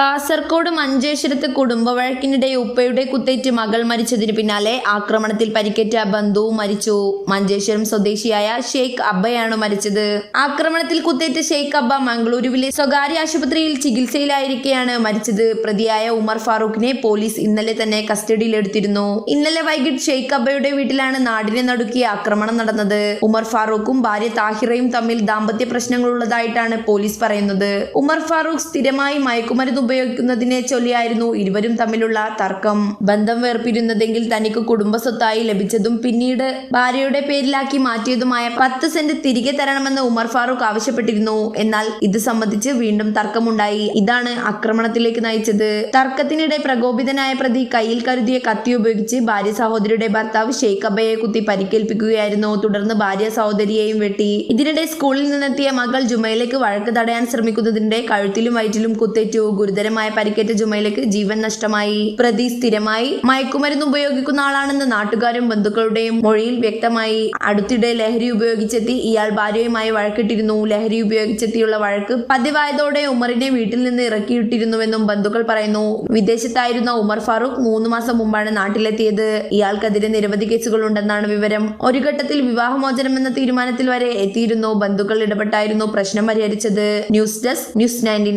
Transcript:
കാസർകോട് മഞ്ചേശ്വരത്ത് കുടുംബവഴക്കിനിടെ ഉപ്പയുടെ കുത്തേറ്റ് മകൾ മരിച്ചതിന് പിന്നാലെ ആക്രമണത്തിൽ പരിക്കേറ്റ ബന്ധു മരിച്ചു. മഞ്ചേശ്വരം സ്വദേശിയായ ഷെയ്ഖ് അബ്ബയാണ് മരിച്ചത്. ആക്രമണത്തിൽ കുത്തേറ്റ ഷെയ്ഖ് അബ്ബ മംഗളൂരുവിലെ സ്വകാര്യ ആശുപത്രിയിൽ ചികിത്സയിലായിരിക്കെയാണ് മരിച്ചത്. പ്രതിയായ ഉമർ ഫാറൂഖിനെ പോലീസ് ഇന്നലെ തന്നെ കസ്റ്റഡിയിലെടുത്തിരുന്നു. ഇന്നലെ വൈകിട്ട് ഷെയ്ഖ് അബ്ബയുടെ വീട്ടിലാണ് നാടിനെ നടുക്കിയ ആക്രമണം നടന്നത്. ഉമർ ഫാറൂഖും ഭാര്യ താഹിറയും തമ്മിൽ ദാമ്പത്യ പ്രശ്നങ്ങളുള്ളതായിട്ടാണ് പോലീസ് പറയുന്നത്. ഉമർ ഫാറൂഖ് സ്ഥിരമായി മയക്കുമരുന്ന് ഉപയോഗിക്കുന്നതിനെ ചൊല്ലിയായിരുന്നു ഇരുവരും തമ്മിലുള്ള തർക്കം. ബന്ധം വേർപിരുന്നതെങ്കിൽ തനിക്ക് കുടുംബസ്വത്തായി ലഭിച്ചതും പിന്നീട് ഭാര്യയുടെ പേരിലാക്കി മാറ്റിയതുമായ പത്ത് സെന്റ് തിരികെ തരണമെന്ന് ഉമർ ഫാറൂഖ് ആവശ്യപ്പെട്ടിരുന്നു. എന്നാൽ ഇത് സംബന്ധിച്ച് വീണ്ടും തർക്കമുണ്ടായി. ഇതാണ് ആക്രമണത്തിലേക്ക് നയിച്ചത്. തർക്കത്തിനിടെ പ്രകോപിതനായ പ്രതി കയ്യിൽ കരുതിയ കത്തി ഉപയോഗിച്ച് ഭാര്യ സഹോദരിയുടെ ഭർത്താവ് ഷെയ്ഖ് അബയെ കുത്തി പരിക്കേൽപ്പിക്കുകയായിരുന്നു. തുടർന്ന് ഭാര്യ സഹോദരിയെയും വെട്ടി. ഇതിനിടെ സ്കൂളിൽ നിന്നെത്തിയ മകൾ ജുമയിലേക്ക് വഴക്ക് തടയാൻ ശ്രമിക്കുന്നതിനിടെ കഴുത്തിലും വയറ്റിലും കുത്തേറ്റു. ഗുരുതരമായ പരിക്കേറ്റ ജുമയിലേക്ക് ജീവൻ നഷ്ടമായി. പ്രതി സ്ഥിരമായി മയക്കുമരുന്ന് ഉപയോഗിക്കുന്ന ആളാണെന്ന് നാട്ടുകാരും ബന്ധുക്കളുടെയും മൊഴിയിൽ വ്യക്തമായി. അടുത്തിടെ ലഹരി ഉപയോഗിച്ചെത്തി ഇയാൾ ഭാര്യയുമായി വഴക്കിട്ടിരുന്നു. ലഹരി ഉപയോഗിച്ചെത്തിയുള്ള വഴക്ക് പതിവായതോടെ ഉമറിനെ വീട്ടിൽ നിന്ന് ഇറക്കിയിട്ടിരുന്നുവെന്നും ബന്ധുക്കൾ പറയുന്നു. വിദേശത്തായിരുന്ന ഉമർ ഫാറൂഖ് മൂന്ന് മാസം മുമ്പാണ് നാട്ടിലെത്തിയത്. ഇയാൾക്കെതിരെ നിരവധി കേസുകൾ ഉണ്ടെന്നാണ് വിവരം. ഒരു ഘട്ടത്തിൽ വിവാഹമോചനം എന്ന തീരുമാനത്തിൽ വരെ എത്തിയിരുന്നു. ബന്ധുക്കൾ ഇടപെട്ടായിരുന്നു പ്രശ്നം പരിഹരിച്ചത്. News desk news ninety